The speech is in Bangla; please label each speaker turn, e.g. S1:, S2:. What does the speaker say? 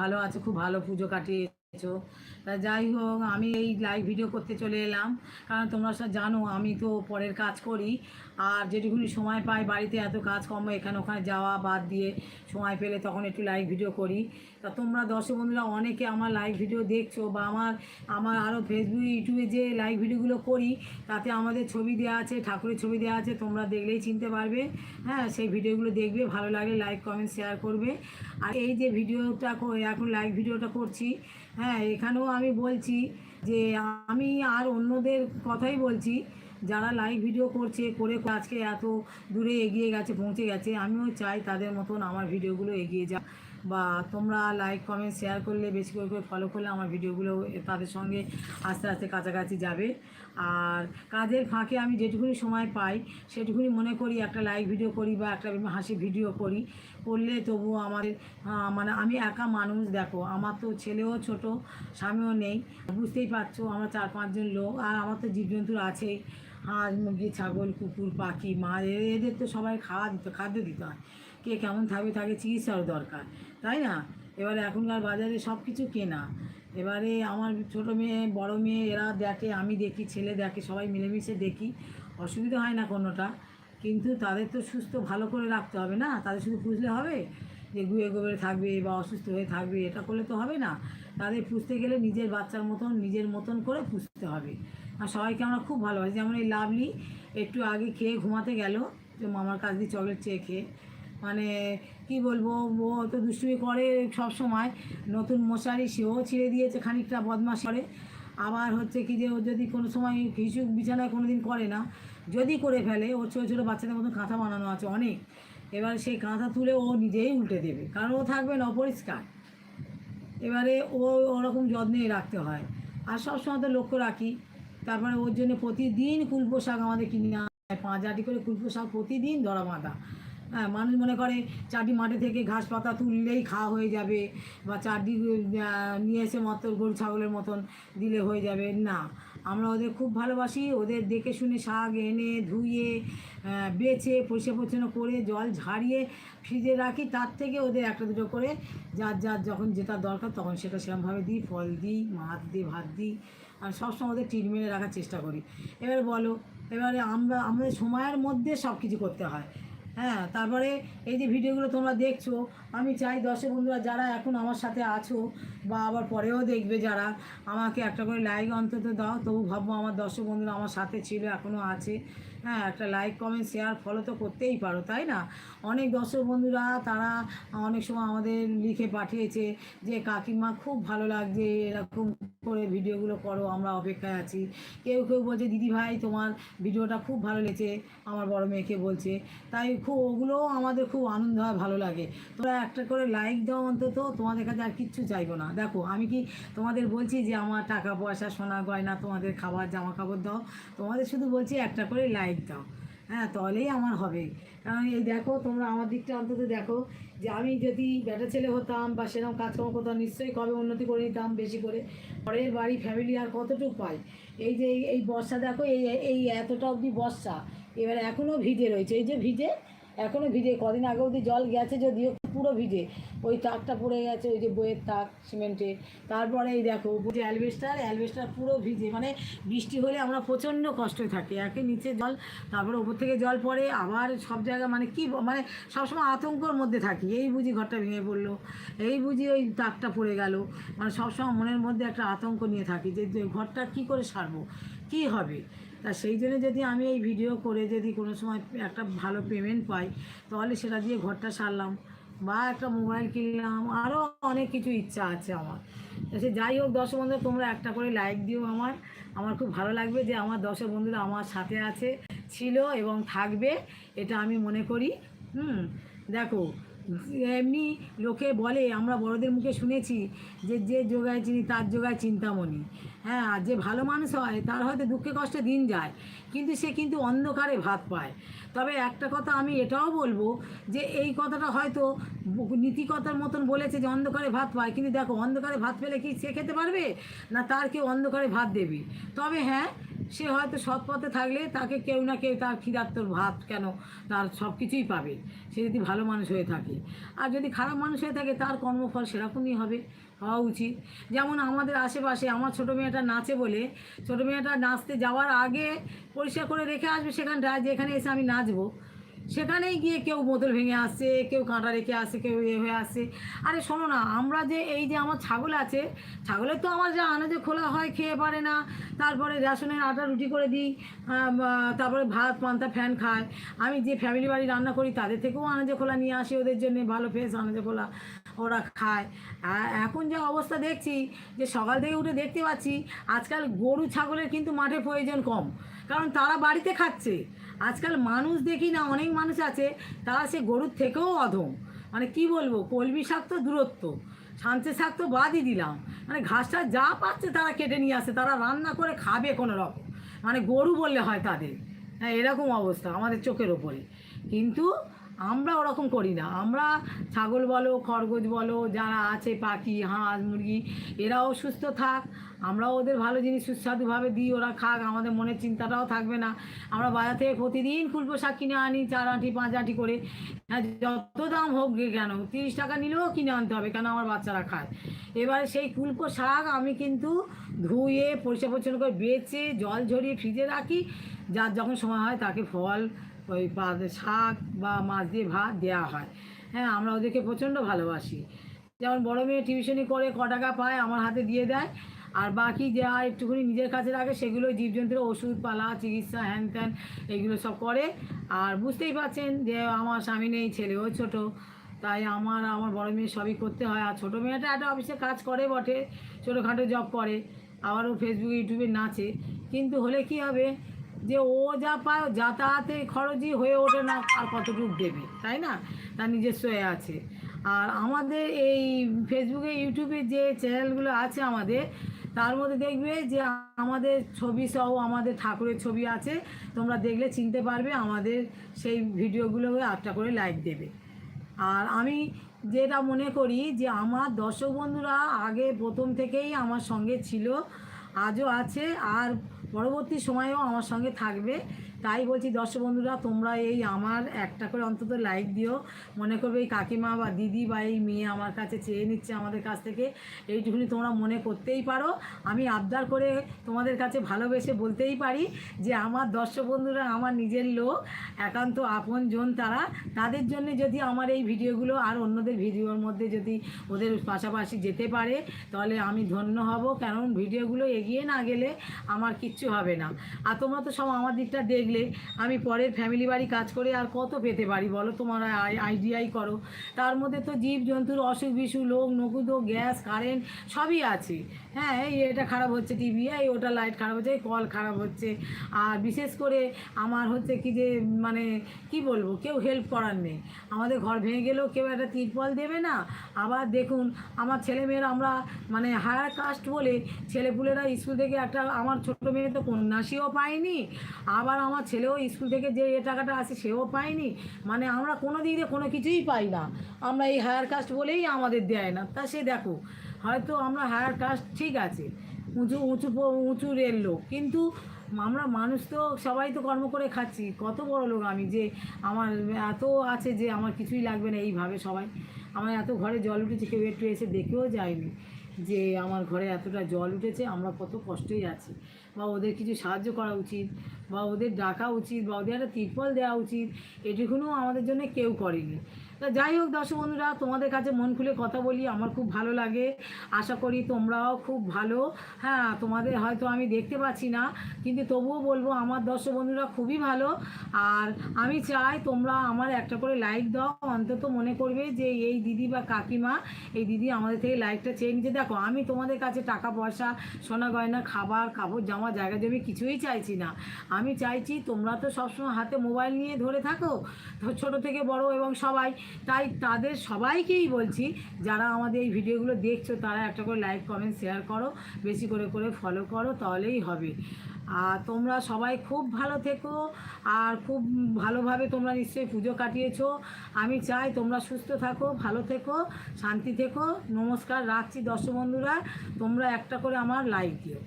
S1: ভালো আছে খুব ভালো পুজো তা যাই হোক, আমি এই লাইভ ভিডিও করতে চলে এলাম। কারণ তোমরা সব জানো, আমি তো পরের কাজ করি। আর যেটুকুনি সময় পাই, বাড়িতে এত কাজকর্ম এখানে ওখানে যাওয়া বাদ দিয়ে সময় পেলে তখন একটু লাইভ ভিডিও করি। তা তোমরা দর্শক বন্ধুরা, অনেকে আমার লাইভ ভিডিও দেখছ বা আমার আমার আরও ফেসবুক ইউটিউবে যে লাইভ ভিডিওগুলো করি, তাতে আমাদের ছবি দেওয়া আছে, ঠাকুরের ছবি দেওয়া আছে, তোমরা দেখলেই চিনতে পারবে। হ্যাঁ সেই ভিডিওগুলো দেখবে, ভালো লাগলে লাইক কমেন্ট শেয়ার করবে। আর এই যে ভিডিওটা এখন লাইভ ভিডিওটা করছি হ্যাঁ এখানেও আমি বলছি যে আমি আর অন্যদের কথাই বলছি, যারা লাইভ ভিডিও করছে, করে আজকে এত দূরে এগিয়ে গেছে, পৌঁছে গেছে, আমিও চাই তাদের মতন আমার ভিডিওগুলো এগিয়ে যাক। বা তোমরা লাইক কমেন্ট শেয়ার করলে বেশি করে করে ফলো করলে আমার ভিডিওগুলো তাদের সঙ্গে আস্তে আস্তে কাছাকাছি যাবে। আর কাজের ফাঁকে আমি যেটুকুনি সময় পাই, সেটুকুনি মনে করি, একটা লাইভ ভিডিও করি বা একটা হাসি ভিডিও করি। করলে তবুও আমাদের মানে আমি একা মানুষ, দেখো, আমার তো ছেলেও ছোট, স্বামীও নেই। বুঝতেই পারছ, আমরা চার পাঁচজন লোক, আর আমার তো জীবজন্তুর আছেই হাঁস মুরগি, ছাগল, কুকুর, পাখি এ- এদের তো সবাই খাওয়া দিতে, খাদ্য দিতে হয়। কে কেমন থাকবে, তাকে চিকিৎসারও দরকার, তাই না? এবারে এখনকার বাজারে সব কিছু কেনা। এবারে আমার ছোটো মেয়ে, বড় মেয়ে, এরা দেখে, আমি দেখি, ছেলে দেখে, সবাই মিলেমিশে দেখি। অসুবিধা হয় না কোনোটা, কিন্তু তাদের তো সুস্থ ভালো করে রাখতে হবে না? তাদের শুধু পুষলে হবে? যে গুয়ে গোবরে থাকবে বা অসুস্থ হয়ে থাকবে, এটা করলে তো হবে না। তাদের পুষতে গেলে নিজের বাচ্চার মতন, নিজের মতন করে পুষতে হবে। আর সবাইকে আমরা খুব ভালোবাসি। যেমন এই লাভলি একটু আগে খেয়ে ঘুমাতে গেল, যে মামার কাছ দিয়ে চকলেট চেয়ে খেয়ে। মানে কি বলব, ও তো দুষ্টুমি করে সব সময়। নতুন মশারি সেও ছিঁড়ে দিয়েছে, খানিকটা বদমাশ করে। আবার হচ্ছে কি যে, ও যদি কোনো সময় কিছু বিছানায় কোনো দিন করে না, যদি করে ফেলে, ওর ছোটো ছোটো বাচ্চাদের মতো কাঁথা বানানো আছে অনেক। এবার সেই কাঁথা তুলে ও নিজেই উল্টে দেবে, কারণ ও থাকবে না অপরিষ্কার। এবারে ও ওরকম যত্নে রাখতে হয়। আর সবসময় তো লক্ষ্য রাখি, তারপরে ওর জন্য প্রতিদিন কুলপো শাক আমাদের কিনে আনা। হয় পাঁচ আটি করে কুলপো শাক প্রতিদিন ধরা বাঁধা। হ্যাঁ মানুষ মনে করে চারটি মাঠে থেকে ঘাস পাতা তুললেই খাওয়া হয়ে যাবে বা চারটি নিয়ে এসে মতো, গরু, ছাগলের মতন দিলে হয়ে যাবে। না, আমরা ওদের খুব ভালোবাসি। ওদের দেখে শুনে শাক এনে, ধুয়ে বেছে, পরিষ্কার পরিচ্ছন্ন করে, জল ঝাড়িয়ে ফ্রিজে রাখি। তার থেকে ওদের একটা দুটো করে যার যার যখন যেটা দরকার তখন সেটা সেরকমভাবে দিই। ফল দিই, মাছ দিই, ভাত দিই আর সবসময় ওদের ট্রিটমেন্টে রাখার চেষ্টা করি। এবার বলো, এবারে আমরা, আমাদের সময়ের মধ্যে সব কিছু করতে হয়। হ্যাঁ তারপরে এই যে ভিডিওগুলো তোমরা দেখছ, আমি চাই দর্শক বন্ধুরা যারা এখন আমার সাথে আছো বা আবার পরেও দেখবে যারা, আমাকে একটা করে লাইক অন্তত দাও। তবু ভাববো আমার দর্শক বন্ধুরা আমার সাথে ছিল এখনও আছে। হ্যাঁ একটা লাইক কমেন্ট শেয়ার ফলো তো করতেই পারো, তাই না? অনেক দর্শক বন্ধুরা, তারা অনেক সময় আমাদের লিখে পাঠিয়েছে যে, কাকিমা, খুব ভালো লাগছে এরকম করে ভিডিওগুলো করো, আমরা অপেক্ষায় আছি। কেউ কেউ বলছে, দিদি ভাই, তোমার ভিডিওটা খুব ভালো লেগেছে। আমার বড় মেয়েকে বলছে। তাই খুব ওগুলোও আমাদের খুব আনন্দ হয়, ভালো লাগে। তোমরা একটা করে লাইক দাও অন্তত, তোমাদের কাছে আর কিচ্ছু চাইব না। দেখো, আমি কি তোমাদের বলছি যে, আমার টাকা পয়সা, সোনা গয়না, তোমাদের খাবার জামা কাপড় দাও? তোমাদের শুধু বলছি, একটা করে লাইক দাও হ্যাঁ তাহলেই আমার হবে। কারণ এই দেখো, তোমরা আমার দিকটা অন্তত দেখো যে আমি যদি ব্যাটা ছেলে হতাম বা সেরকম কাজকর্ম করতাম, নিশ্চয়ই কবে উন্নতি করে নিতাম বেশি করে। পরের বাড়ি ফ্যামিলি আর কতটুকু পাই? এই যে এই বর্ষা দেখো, এই এই এতটা অবধি বর্ষা। এবার এখনও ভিজে রয়েছে। এই যে ভিজে এখনও ভিজে। কদিন আগে অবধি জল গেছে যদিও পুরো ভিজে। ওই তাকটা পড়ে গেছে, ওই যে বইয়ের তাক সিমেন্টের তারপরে এই দেখো, উপরে অ্যালবেস্টার অ্যালবেস্টার পুরো ভিজে। মানে বৃষ্টি হলে আমরা প্রচণ্ড কষ্টে থাকি। একে নিচে জল, তারপরে ওপর থেকে জল পড়ে, আবার সব জায়গা মানে কি মানে সবসময় আতঙ্কর মধ্যে থাকি। এই বুঝি ঘরটা ভেঙে পড়ল, এই বুঝি ওই তাকটা পড়ে গেল। মানে সবসময় মনের মধ্যে একটা আতঙ্ক নিয়ে থাকি যে ঘরটা কি করে সারবো, কি হবে? তা সেই জন্য যদি আমি এই ভিডিও করে যদি কোনো সময় একটা ভালো পেমেন্ট পাই, তাহলে সেটা দিয়ে ঘরটা সারলাম। বা একটা মোবাইল কিনলাম আরও অনেক কিছু ইচ্ছা আছে আমার। সে যাই হোক দশ বন্ধুরা, তোমরা একটা করে লাইক দিও আমার। আমার খুব ভালো লাগবে যে আমার দশ বন্ধুরা আমার সাথে আছে, ছিল এবং থাকবে, এটা আমি মনে করি। হুম, দেখো এমনি লোকে বলে, আমরা বড়দের মুখে শুনেছি যে যে যোগায় চিনি, তার যোগায় চিন্তামণি। হ্যাঁ আর যে ভালো মানুষ হয়, তার হয়তো দুঃখে কষ্টে দিন যায়, কিন্তু সে কিন্তু অন্ধকারে ভাত পায়। তবে একটা কথা আমি এটাও বলব যে, এই কথাটা হয়তো নীতিকথার মতন বলেছে যে, অন্ধকারে ভাত পায়, কিন্তু দেখো, অন্ধকারে ভাত পেলে কি সে খেতে পারবে? না তার কেউ অন্ধকারে ভাত দেবে? তবে হ্যাঁ সে হয়তো সৎ পথে থাকলে তাকে কেউ না কেউ তার ক্ষিদাত্তর ভাত কেন তার সব কিছুই পাবে। সে যদি ভালো মানুষ হয়ে থাকে। আর যদি খারাপ মানুষ হয়ে থাকে, তার কর্মফল সেরকমই হবে। হওয়া উচিত। যেমন আমাদের আশেপাশে আমার ছোটো মেয়েটা নাচে বলে, ছোটো মেয়েটা নাচতে যাওয়ার আগে পরিষ্কার করে রেখে আসবে সেখানটায় যেখানে এসে আমি নাচবো। সেখানেই গিয়ে কেউ বোতল ভেঙে আসছে কেউ কাঁটা রেখে আসছে কেউ ইয়ে হয়ে আসছে আরে শোনো না, আমরা যে এই যে আমার ছাগল আছে, ছাগলের তো আমার যা আনাজে খোলা হয়, খেয়ে পারে না। তারপরে রেশনের আটা রুটি করে দিই তারপরে ভাত, পান্তা, ফ্যান খায়। আমি যে ফ্যামিলি বাড়ি রান্না করি, তাদের থেকেও আনাজে খোলা নিয়ে আসি, ওদের জন্য ভালো ফ্রেশ আনাজে খোলা ওরা খায়। এখন যে অবস্থা দেখছি, যে সকাল থেকে উঠে দেখতে পাচ্ছি, আজকাল গরু, ছাগলের কিন্তু মাঠে প্রয়োজন কম। কারণ তারা বাড়িতে খাচ্ছে। আজকাল মানুষ দেখি না, অনেক মানুষ আছে, তারা সে গরুর থেকেও অধম। মানে কি বলব কলমি শাক তো দূরত্ব। সাঞ্চে শাক তো বাদই দিলাম। মানে ঘাসটা যা পাচ্ছে তারা কেটে নিয়ে আসে, তারা রান্না করে খাবে কোনো রকম মানে গরু বললে হয় তাদের। হ্যাঁ এরকম অবস্থা আমাদের চোখের ওপরে। কিন্তু আমরা ওরকম করি না। আমরা ছাগল বলো, খরগোশ বলো, যারা আছে পাখি, হাঁস, মুরগি, এরাও সুস্থ থাক। আমরাও ওদের ভালো জিনিস সুস্বাদুভাবে দিই, ওরা খাক, আমাদের মনের চিন্তাটাও থাকবে না। আমরা বাজার থেকে প্রতিদিন কুলপো শাক কিনে আনি, চার আঁটি, পাঁচ আঁটি করে। হ্যাঁ যত দাম হোক কেন, তিরিশ টাকা নিলেও কিনে আনতে হবে, কেন আমার বাচ্চারা খায়? এবারে সেই কুলপো শাক আমি কিন্তু ধুয়ে, পরিষ্কার পরিচ্ছন্ন করে বেছে জল ঝরিয়ে ফ্রিজে রাখি। যার যখন সময় হয় তাকে ফল ওই শাক বা মাছ দিয়ে ভাত দেওয়া হয়। হ্যাঁ আমরা ওদেরকে প্রচণ্ড ভালোবাসি। যেমন বড় মেয়ে টিউশনি করে ক টাকা পায়, আমার হাতে দিয়ে দেয়। আর বাকি যা একটুখানি নিজের কাছে রাখে সেগুলো জীবজন্তুর ওষুধ পালা, চিকিৎসা, হ্যান ত্যান, এগুলো সব করে। আর বুঝতেই পারছেন যে আমার স্বামী নেই, ছেলেও ছোট। তাই আমার আমার বড় মেয়ে সবই করতে হয়। আর ছোটো মেয়েটা একটা অফিসে কাজ করে বটে, ছোটোখাটো জব করে। আবারও ফেসবুক ইউটিউবে নাচে। কিন্তু হলে কি হবে? যে ও যা পায়, যাতায়াতে খরচই হয়ে ওঠে না, আর কতটুকু দেবে, তাই না? তার নিজস্ব আছে। আর আমাদের এই ফেসবুকে ইউটিউবে যে চ্যানেলগুলো আছে আমাদের, তার মধ্যে দেখবে যে আমাদের ছবি সহ আমাদের ঠাকুরের ছবি আছে। তোমরা দেখলে চিনতে পারবে আমাদের সেই ভিডিওগুলো একটা করে লাইক দেবে। আর আমি যেটা মনে করি যে আমার দর্শক বন্ধুরা আগে প্রথম থেকেই আমার সঙ্গে ছিল, আজও আছে। আর পরবর্তী সময়েও আমার সঙ্গে থাকবে। তাই বলছি, দর্শক বন্ধুরা, তোমরা এই আমার একটা করে অন্তত লাইক দিও। মনে করবে এই কাকিমা বা দিদি বা এই মেয়ে আমার কাছে চেয়ে নিচ্ছে আমাদের কাছ থেকে। এইটুকুনি তোমরা মনে করতেই পারো। আমি আবদার করে তোমাদের কাছে ভালোবেসে বলতেই পারি যে, আমার দর্শক বন্ধুরা, আমার নিজের লোক, একান্ত আপন জন তারা। তাদের জন্য যদি আমার এই ভিডিওগুলো আর অন্যদের ভিডিওর মধ্যে যদি ওদের পাশাপাশি যেতে পারে, তাহলে আমি ধন্য হব। কারণ ভিডিওগুলো এগিয়ে না গেলে আমার কিচ্ছু হবে না। আর তোমরা তো সব আমার দিকটা দেখলে আমি পরের ফ্যামিলি বাড়ি কাজ করে আর কত পেতে পারি বলো? তোমার আইডিয়াই করো। তার মধ্যে তো জীব জন্তুর অসুখ বিসুখ, লোক নকুদ গ্যাস কারেন্ট সবই আছে। হ্যাঁ এই এটা খারাপ হচ্ছে টিভি এই ওটা লাইট খারাপ হচ্ছে, এই কল খারাপ হচ্ছে। আর বিশেষ করে আমার হচ্ছে কি যে মানে কি বলব, কেউ হেল্প করার নেই। আমাদের ঘর ভেঙে গেলেও কেউ একটা তিরপল দেবে না। আবার দেখুন, আমার ছেলেমেয়েরা আমরা মানে হায়ার কাস্ট বলে ছেলেপুলেরা স্কুল থেকে একটা, আমার ছোট মেয়ে তো কন্যাসীও পায়নি। আবার আমার ছেলেও স্কুল থেকে যে এ টাকাটা আছে সেও পায়নি। মানে আমরা কোনো দিক দিয়ে কোনো কিছুই পাই না। আমরা এই হায়ার কাস্ট বলেই আমাদের দেয় না। তা সে দেখো, হয়তো আমরা হায়ার কাস্ট ঠিক আছে, উঁচু উঁচু উঁচু রেল লোক। কিন্তু আমরা মানুষ তো সবাই তো কর্ম করে খাচ্ছি। কত বড় লোক আমি যে আমার এত আছে যে আমার কিছুই লাগবে না এইভাবে সবাই। আমার এত ঘরে জল উঠেছে, কেউ একটু এসে দেখেও যায়নি। যে আমার ঘরে এতটা জল উঠেছে, আমরা কত কষ্টই আছি। বা ওদের কিছু সাহায্য করা উচিত, বা ওদের ডাকা উচিত, বা ওদের একটা তিরপল দেওয়া উচিত, এটুকুনও আমাদের জন্য কেউ করেনি। তা যাই হোক দর্শক বন্ধুরা, তোমাদের কাছে মন খুলে কথা বলি, আমার খুব ভালো লাগে। আশা করি তোমরাও খুব ভালো। হ্যাঁ তোমাদের হয়তো আমি দেখতে পাচ্ছি না, কিন্তু তবুও বলব আমার দর্শক বন্ধুরা খুবই ভালো। আর আমি চাই তোমরা আমার একটা করে লাইক দাও, অন্তত মনে করবে যে এই দিদি বা কাকিমা, এই দিদি আমাদের থেকে লাইকটা চেয়ে নিতে দেখো, আমি তোমাদের কাছে টাকা পয়সা, সোনা গয়না, খাবার, কাপড়, জামা, জায়গা জমি কিছুই চাইছি না। আমি চাইছি তোমরা তো সবসময় হাতে মোবাইল নিয়ে ধরে থাকো ছোট থেকে বড় এবং সবাই। তাই তাদের সবাইকেই বলছি, যারা আমাদের এই ভিডিওগুলো দেখছ, তারা একটা করে লাইক কমেন্ট শেয়ার করো, বেশি করে করে ফলো করো, তাহলেই হবে। আর তোমরা সবাই খুব ভালো থেকো, আর খুব ভালোভাবে তোমরা নিশ্চয়ই পুজো কাটিয়েছো। আমি চাই তোমরা সুস্থ থাকো, ভালো থেকো, শান্তি থেকো। নমস্কার, রাখছি দর্শক বন্ধুরা, তোমরা একটা করে আমার লাইক দিও।